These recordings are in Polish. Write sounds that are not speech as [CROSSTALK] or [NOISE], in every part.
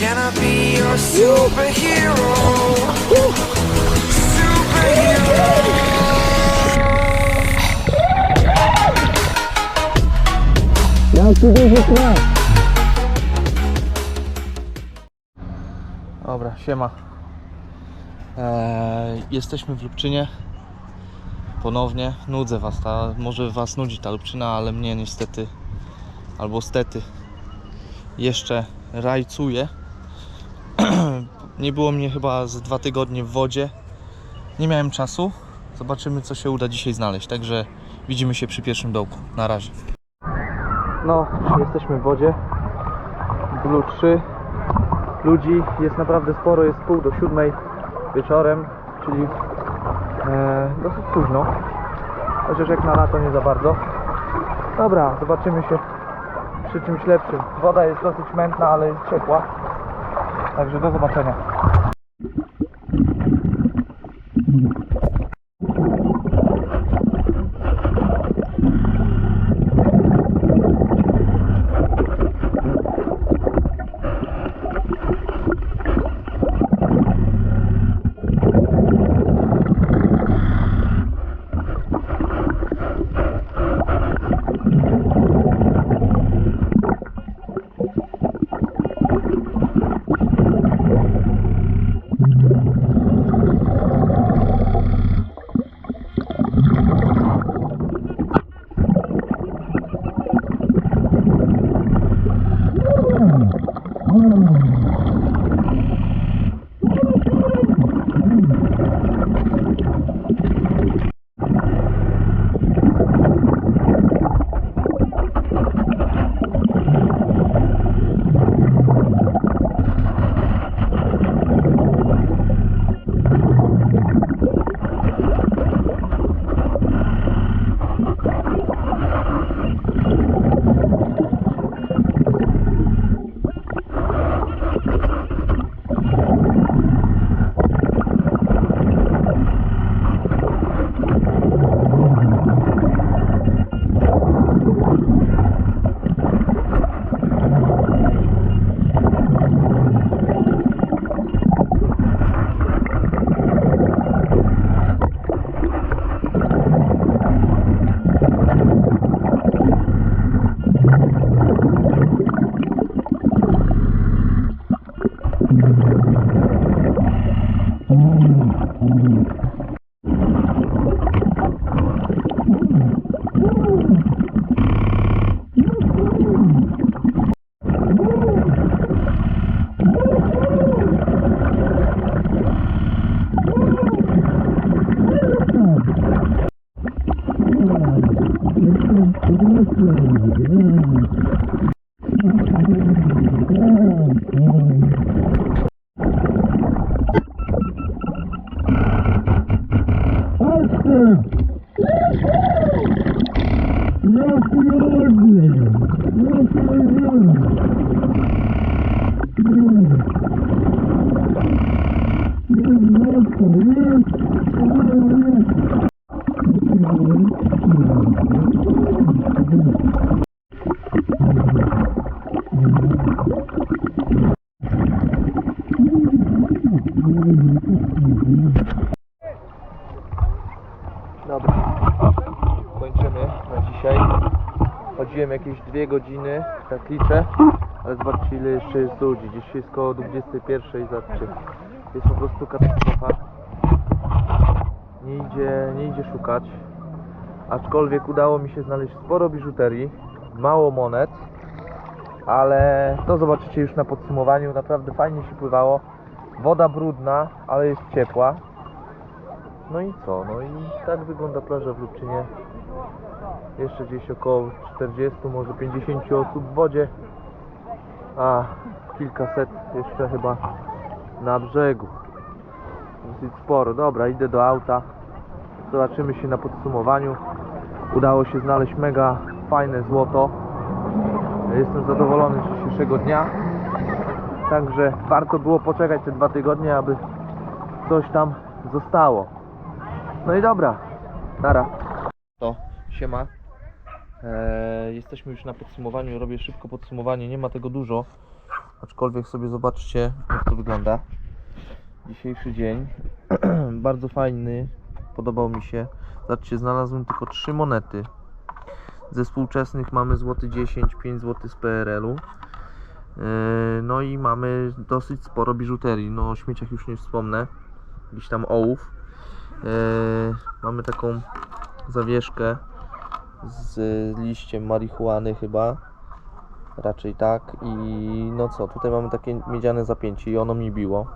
Can I be your superhero? Superhero. Dobra, siema. Eee, jesteśmy w Lubczynie. Ponownie. Nudzę was. Ta, może was nudzi ta Lubczyna, ale mnie niestety, albo stety, jeszcze rajcuje. Nie było mnie chyba z dwa tygodnie w wodzie. Nie miałem czasu. Zobaczymy, co się uda dzisiaj znaleźć. Także widzimy się przy pierwszym dołku. Na razie. No, jesteśmy w wodzie. Blue 3 ludzi jest naprawdę sporo, jest pół do siódmej wieczorem, czyli e, dosyć późno. Chociaż jak na lato nie za bardzo. Dobra, zobaczymy się przy czymś lepszym. Woda jest dosyć mętna, ale ciepła. Także do zobaczenia. Nasıl yollar diyelim? Nasıl yollar? Dobra. Kończymy na dzisiaj. Chodziłem jakieś dwie godziny, tak liczę. Ale zobaczcie jeszcze jest ludzi. Gdzieś jest koło 21 zobaczcie. Jest po prostu katastrofa. Nie idzie, nie idzie szukać. Aczkolwiek udało mi się znaleźć sporo biżuterii, mało monet. Ale to zobaczycie już na podsumowaniu. Naprawdę fajnie się pływało. Woda brudna, ale jest ciepła. No i co? No i tak wygląda plaża w Lubczynie. Jeszcze gdzieś około 40, może 50 osób w wodzie. A kilkaset jeszcze chyba na brzegu. Dosyć sporo. Dobra, idę do auta. Zobaczymy się na podsumowaniu. Udało się znaleźć mega fajne złoto. Jestem zadowolony z dzisiejszego dnia. Także warto było poczekać te dwa tygodnie, aby coś tam zostało. No i dobra, nara. To, siema. Eee, jesteśmy już na podsumowaniu, robię szybko podsumowanie, nie ma tego dużo. Aczkolwiek sobie zobaczcie, jak to wygląda. Dzisiejszy dzień. [CLEARS THROAT] Bardzo fajny. Podobał mi się. Zobaczcie, znalazłem tylko trzy monety. Ze współczesnych mamy złoty 10, 5 zł z PRL-u. Yy, No i mamy dosyć sporo biżuterii. No o śmieciach już nie wspomnę. Jakiś tam ołów. Yy, Mamy taką zawieszkę z liściem marihuany chyba. Raczej tak. I no co, tutaj mamy takie miedziane zapięcie i ono mi biło.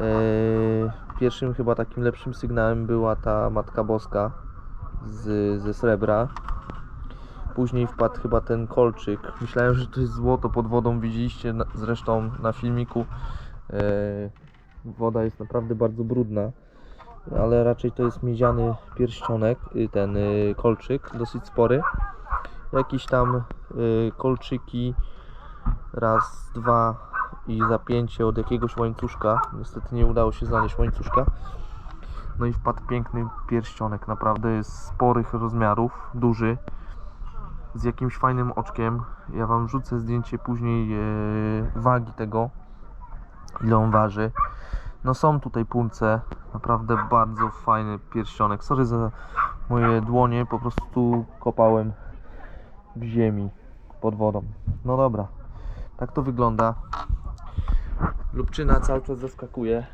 Yy, Pierwszym chyba takim lepszym sygnałem była ta Matka Boska z, ze srebra. Później wpadł chyba ten kolczyk. Myślałem, że to jest złoto pod wodą. Widzieliście na, zresztą na filmiku. Yy, woda jest naprawdę bardzo brudna. Ale raczej to jest miedziany pierścionek, y, ten y, kolczyk, dosyć spory. Jakieś tam y, kolczyki, raz, dwa i zapięcie od jakiegoś łańcuszka. Niestety nie udało się znaleźć łańcuszka. No i wpadł piękny pierścionek, naprawdę jest sporych rozmiarów, duży, z jakimś fajnym oczkiem. Ja Wam wrzucę zdjęcie później e, wagi tego, ile on waży. No są tutaj punce, naprawdę bardzo fajny pierścionek. Sorry za moje dłonie, po prostu kopałem w ziemi pod wodą. No dobra, tak to wygląda. Lubczyna cały czas zaskakuje,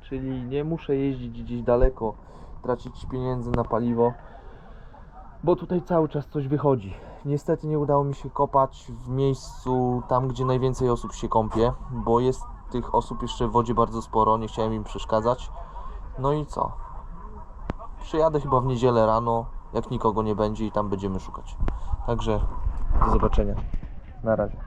czyli nie muszę jeździć gdzieś daleko, tracić pieniędzy na paliwo, bo tutaj cały czas coś wychodzi. Niestety nie udało mi się kopać w miejscu tam, gdzie najwięcej osób się kąpie, bo jest tych osób jeszcze w wodzie bardzo sporo, nie chciałem im przeszkadzać. No i co? Przyjadę chyba w niedzielę rano, jak nikogo nie będzie i tam będziemy szukać. Także do zobaczenia. Na razie.